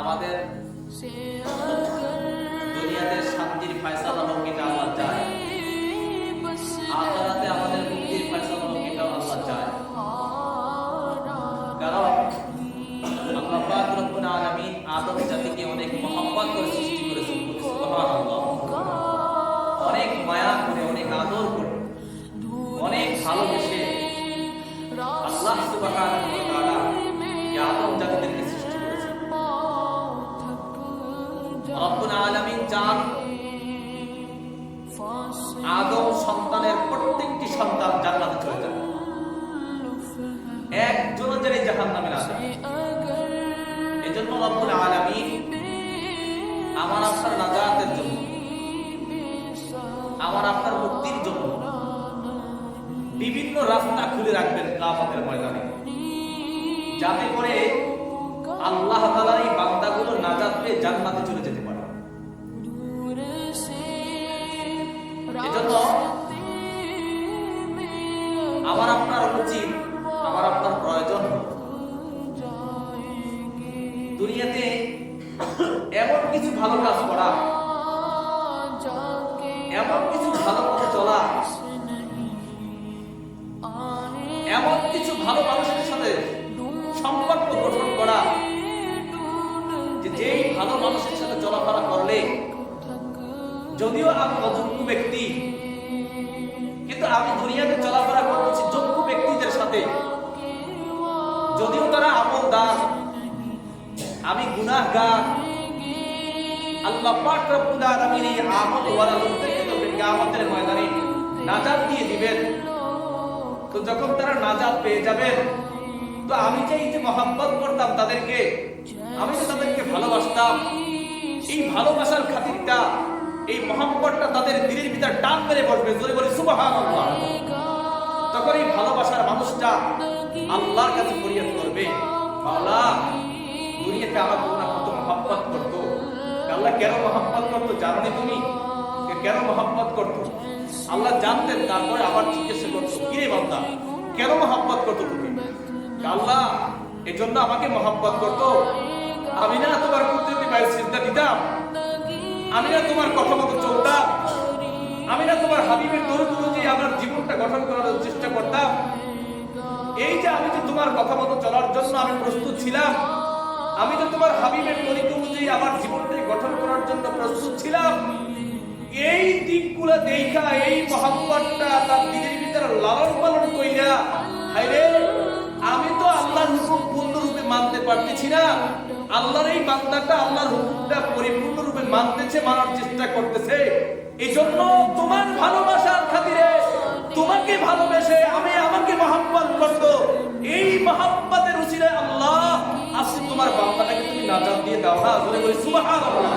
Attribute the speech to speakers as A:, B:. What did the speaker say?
A: আমাদের দুনিয়াতে শান্তির ফয়সালা হোক এটা আল্লাহ চায়। আখেরাতে আমাদের মুক্তির ফয়সালা হোক এটা আল্লাহ চায়। কারণ আল্লাহ পাক রব্বুল আলামিন আদম জাতিকে অনেক মহব্বত করে সৃষ্টি করেছেন। সুবহানাল্লাহ। অনেক মায়া করে, অনেক আদর করে, অনেক ভালোবেসে আল্লাহ সুবহানাহু ওয়া তাআলা আদম সন্তানের প্রত্যেকটি সন্তান জান্নাতে চলে যাবে। একজনও যেন জাহান্নামে না যায়। এজন্য রব্বুল আমার আপনার নাজাতের জন্য, আমার আপনার মুক্তির জন্য বিভিন্ন রাস্তা খুলে রাখবেন কাফাতের ময়দানে। যাতে করে আল্লাহ তাআলার এই বান্দাগুলো নাজাত পেয়ে জান্নাতে চলে যেতে এজন্য আমার আপনার উচিত, আমার আপনার প্রয়োজন। দুনিয়াতে এমন কিছু ভালো কাজ করা, এমন কিছু ভালো পথে চলা, এমন কিছু ভালো মানুষের সাথে সম্পর্ক গঠন করা, যে যেই ভালো মানুষের সাথে চলাফেরা করলে যদিও আমি অযোগ্য ব্যক্তি, কিন্তু আমি দুনিয়াতে চলাফেরা করতেছি যোগ্য ব্যক্তিদের সাথে। যদিও তারা আমলদার আমি গুনাহগার। আল্লাহ পাক এই আমল ওয়ালা লোকদেরকে তো কিয়ামতের ময়দানে নাজাত দিয়ে দিবেন। তো যখন তারা নাজাত পেয়ে যাবেন, তো আমি যে এই যে মহাব্বত করতাম তাদেরকে, আমি যে তাদেরকে ভালোবাসতাম, এই ভালোবাসার খাতিরটা এই মহাব্বতটা তাদের দিলের ভিতর টান মেরে বসবে। জোরে বলে, সুবহানাল্লাহ। তখন এই ভালোবাসার মানুষটা আল্লাহর কাছে ফরিয়াদ করবে। দুনিয়াতে কত মহাব্বত করতো। আল্লাহ কেন মহাব্বত করতো জানো তুমি? কেন মহাব্বত করতো? আল্লাহ জানতেন, তারপরে আবার জিজ্ঞেস করতো, কিরে বান্দা, কেন মহাব্বত করতো তুমি? আল্লাহ এই জন্য আমাকে মহাব্বত করতো। আমি না তোমার কুদরতি পায়ের চিন্তা দিতাম আমি না তোমার কথা মতো চলতাম। আমি না তোমার হাবিবের দৌড় অনুযায়ী আমার জীবনটা গঠন করার চেষ্টা করতাম। এই যে আমি যে তোমার কথা মতো চলার জন্য আমি প্রস্তুত ছিলাম, আমি তো তোমার হাবিবের তরিকা অনুযায়ী আমার জীবনটাকে গঠন করার জন্য প্রস্তুত ছিলাম, এই দিকগুলো দেখা, এই মহাব্বতটা তার দিনের ভিতরে লালন পালন কইরা হাইরে আমি তো আল্লাহর হুকুম পূর্ণরূপে মানতে পারতেছি না। আল্লাহর এই বান্দাটা আল্লাহর হুকুমটা পরিপূর্ণরূপে মানতেছে, মানার চেষ্টা করতেছে। এই জন্য তোমার ভালোবাসার খাতিরে তোমাকে ভালোবেসে আমি আমাকে মহাব্বত করতো এই মহাব্বতের উচিরে আল্লাহ, আজকে তোমার বান্দাটাকে তুমি নাজাত দিয়ে দাও না? বলি, সুবহানাল্লাহ।